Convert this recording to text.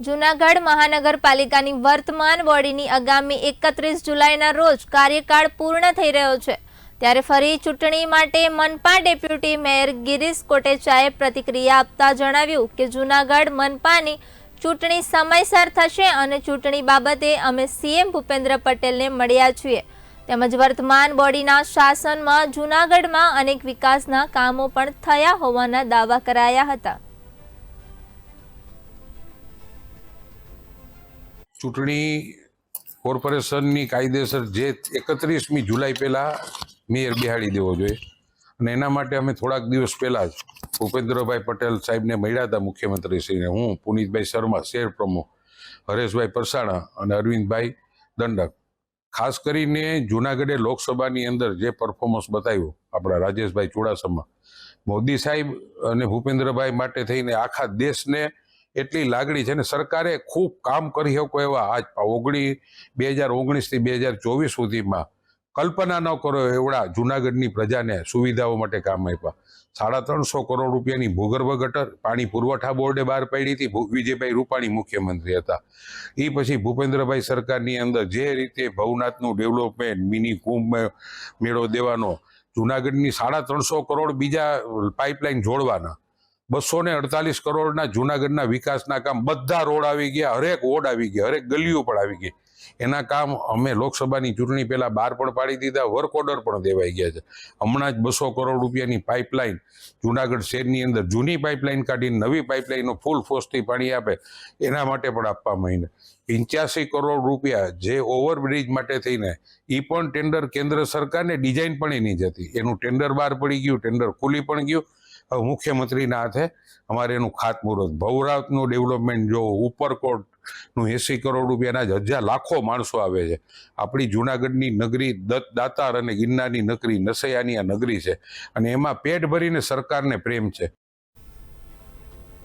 જૂનાગઢ મહાનગરપાલિકાની વર્તમાન બોડીની આગામી એકત્રીસ જુલાઈના રોજ કાર્યકાળ પૂર્ણ થઈ રહ્યો છે. ત્યારે ફરી ચૂંટણી માટે મનપા ડેપ્યુટી મેયર ગિરીશ કોટેચાએ પ્રતિક્રિયા આપતા જણાવ્યું કે જૂનાગઢ મનપાની ચૂંટણી સમયસર થશે અને ચૂંટણી બાબતે અમે સીએમ ભૂપેન્દ્ર પટેલને મળ્યા છીએ. તેમજ વર્તમાન બોડીના શાસનમાં જૂનાગઢમાં અનેક વિકાસના કામો પણ થયા હોવાના દાવા કરાયા હતા. ચૂંટણી કોર્પોરેશનની કાયદેસર જે એકત્રીસમી જુલાઈ પહેલાં મેયર બિહાડી દેવો જોઈએ. અને એના માટે અમે થોડાક દિવસ પહેલાં જ ભૂપેન્દ્રભાઈ પટેલ સાહેબને મળ્યા હતા મુખ્યમંત્રીશ્રીને. હું, પુનિતભાઈ શર્મા, શેર પ્રમુખ, હરેશભાઈ પરસાણા અને અરવિંદભાઈ દંડક. ખાસ કરીને જુનાગઢે લોકસભાની અંદર જે પરફોર્મન્સ બતાવ્યું આપણા રાજેશભાઈ ચુડાસમા, મોદી સાહેબ અને ભૂપેન્દ્રભાઈ માટે થઈને આખા દેશને એટલી લાગણી છે ને સરકારે ખૂબ કામ કરી શકો એવા આજ ઓગણી, બે હજાર ઓગણીસથી બે હજાર ચોવીસ સુધીમાં કલ્પના ન કરો એવડા જુનાગઢની પ્રજાને સુવિધાઓ માટે કામ આપ્યા. સાડા ત્રણસો કરોડ રૂપિયાની ભૂગર્ભ ગટર, પાણી પુરવઠા બોર્ડે બહાર પાડી હતી વિજયભાઈ રૂપાણી મુખ્યમંત્રી હતા. એ પછી ભૂપેન્દ્રભાઈ સરકારની અંદર જે રીતે ભવનાથનું ડેવલપમેન્ટ, મિની કુંભ મેળો દેવાનો, જુનાગઢની સાડા ત્રણસો કરોડ બીજા પાઇપલાઇન જોડવાના બસો ને અડતાલીસ કરોડના જુનાગઢના વિકાસના કામ બધા રોડ આવી ગયા, હરેક વોર્ડ આવી ગયા, હરેક ગલીઓ પણ આવી ગઈ. એના કામ અમે લોકસભાની ચૂંટણી પહેલાં બહાર પણ પાડી દીધા વર્ક ઓર્ડર પણ દેવાઈ ગયા છે. હમણાં જ બસો કરોડ રૂપિયાની પાઇપલાઇન જુનાગઢ શહેરની અંદર જૂની પાઇપલાઇન કાઢીને નવી પાઇપલાઇનનો ફૂલ ફોર્સથી પાણી આપે, એના માટે પણ આપવામાં આવીને પંચ્યાસી કરોડ રૂપિયા જે ઓવરબ્રિજ માટે થઈને એ પણ ટેન્ડર કેન્દ્ર સરકારને ડિઝાઇન પણ એની જ હતી. એનું ટેન્ડર બહાર પડી ગયું ટેન્ડર ખુલી પણ ગયું. મુખ્યમંત્રીના હાથે અમારે એનું ખાતમુહૂર્ત. ભવરાતનું ડેવલપમેન્ટ જો ઉપરકોટનું એસી કરોડ રૂપિયાના જ હજાર લાખો માણસો આવે છે. આપણી જુનાગઢની નગરી દત્ત દાતાર અને ગિરનારની નગરી નસૈયાની આ નગરી છે. અને એમાં પેટ ભરીને સરકારને પ્રેમ છે.